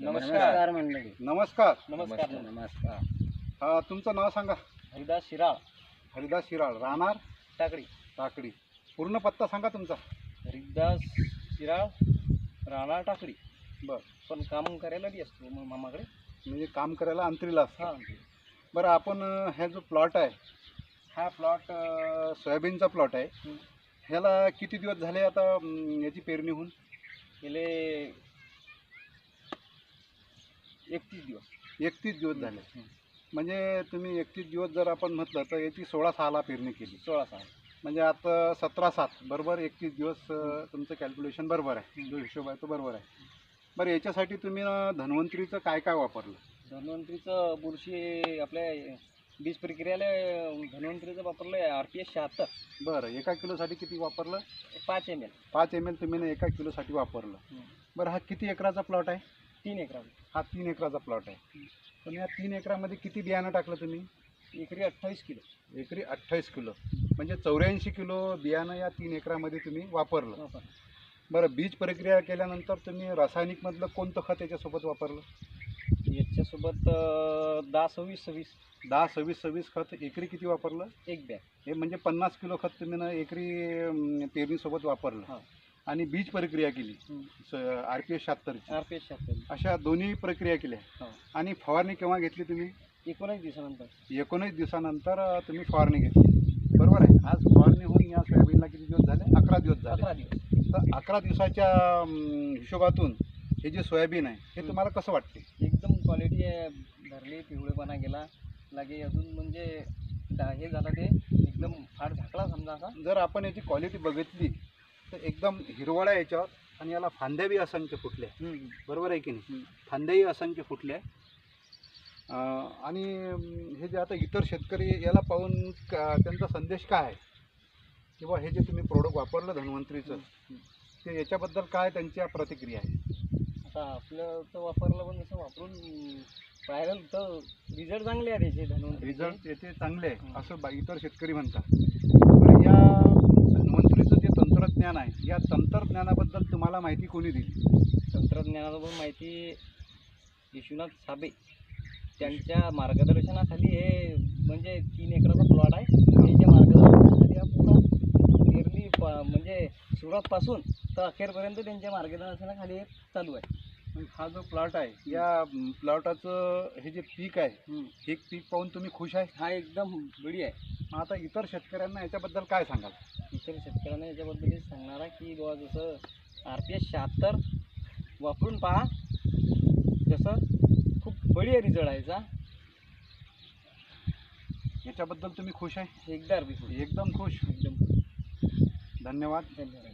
नमस्कार. मंडळी. नमस्कार. नमस्कार. नमस्कार. हा, तुमचं नाव सांगा. हरिदास शिराळ. हरिदास शिराळ. राहणार? टाकडी टाकडी पूर्ण पत्ता सांगा तुमचा. हरिदास शिराळ राणा टाकडी बर. पण काम करायला बी असतो मग मामाकडे. म्हणजे काम करायला अंतरीला असतं. हा बरं आपण अं, हा जो प्लॉट आहे हा प्लॉट सोयाबीनचा प्लॉट आहे. ह्याला किती दिवस झाले आता अं, याची पेरणी होऊन? गेले एकतीस दिवस. एकतीस दिवस झाले. म्हणजे तुम्ही एकतीस दिवस जर आपण म्हटलं तर याची सोळा सहाला पेरणी केली. सोळा सहा म्हणजे आता सतरा सात बरोबर एकतीस दिवस अं, तुमचं कॅल्क्युलेशन बरोबर आहे. जो हिशोब आहे तो बरोबर आहे. बरं याच्यासाठी तुम्ही ना धन्वंतरीचं काय काय वापरलं? धन्वंतरीचं बुरशी आपल्या बीज प्रक्रियाला धन्वंतरीचं वापरलं आहे आर पी एस शहात्तर. बरं एका किलोसाठी किती वापरलं? पाच एम एल पाच एम एल तुम्ही ना एका किलोसाठी वापरलं. बरं हा किती एकराचा प्लॉट आहे? तीन एकरा हा तीन एकराचा प्लॉट आहे. पण या तीन एकरामध्ये किती बियाणं टाकलं तुम्ही? एकरी अठ्ठावीस किलो. एकरी अठ्ठावीस किलो. म्हणजे चौऱ्याऐंशी किलो बियाणं या तीन एकरामध्ये तुम्ही वापरलं. वापर बरं बीज प्रक्रिया केल्यानंतर तुम्ही रासायनिकमधलं कोणतं खत याच्यासोबत वापरलं? याच्यासोबत अं, दहा सव्वीस सव्वीस. दहा सव्वीस सव्वीस खत एकरी किती वापरलं? एक बॅग. हे म्हणजे पन्नास किलो खत तुम्ही ना एकरी अं, पेरणीसोबत वापरलं. हा. आणि बीज प्रक्रिया केली. आर पी एस शहात्तरची. आर पी एस शहात्तर अशा दोन्ही प्रक्रिया केल्या. हो. आणि फवारणी केव्हा घेतली तुम्ही? एकोणीस दिवसानंतर. एकोणीस दिवसानंतर तुम्ही फवारणी घेतली. बरोबर आहे? आज फवारणी होऊन या सोयाबीनला किती दिवस झाले? अकरा दिवस झाले. अकरा दिवस. तर अकरा दिवसाच्या हिशोबातून हे जे सोयाबीन आहे हे. तुम्हाला कसं वाटते? एकदम क्वालिटी धरली पिवळेपणा गेला. लागे अजून म्हणजे डा- हे झालं ते एकदम फार झाकला समजा असा. जर आपण याची क्वालिटी बघितली तर एकदम हिरवळ्या याच्यावर आणि याला फांद्या बी असंख्य फुटल्या. बरोबर आहे की नाही. फांद्याही असंख्य फुटल्या. आणि हे जे आता इतर शेतकरी याला पाहून का- त्यांचा संदेश काय आहे? किंवा हे जे तुम्ही प्रोडक्ट वापरलं धन्वंतरीचं. ते याच्याबद्दल काय त्यांच्या प्रतिक्रिया आहे? आता आपलं तर वापरलं पण जसं वापरून पाहायला तर रिझल्ट चांगले आहे त्याचे धन्वंतरी रिझल्ट याचे चांगले आहे. असं बा इतर शेतकरी म्हणतात बरं या धन्वंतरीचं जे तंत्रज्ञान आहे या तंत्रज्ञानाबद्दल तुम्हाला माहिती कोणी दिली? तंत्रज्ञानाला पण माहिती विश्वनाथ साबे. त्यांच्या मार्गदर्शनाखाली हे म्हणजे तीन एकराचा प्लॉट आहे. त्यांच्या मार्गदर्शनाखाली हा पूर्ण पेरणी प- म्हणजे सुरुवातपासून तर अखेरपर्यंत त्यांच्या मार्गदर्शनाखाली हे चालू आहे. हा जो प्लॉट आहे या प्लॉटाचं हे जे पीक आहे. हे पीक पाहून तुम्ही खुश आहे? हा एकदम बडी आहे. मग आता इतर शेतकऱ्यांना याच्याबद्दल काय सांगाल? इतर शेतकऱ्यांना याच्याबद्दल सांगणार आहे की बाबा जसं आर पी एस शहात्तर वापरून पहा जसं खूप बढिया रिझल्ट आहे याचा. याच्याबद्दल तुम्ही खुश आहे? एकदा बी एकदम खुश. एकदम. धन्यवाद. धन्यवाद.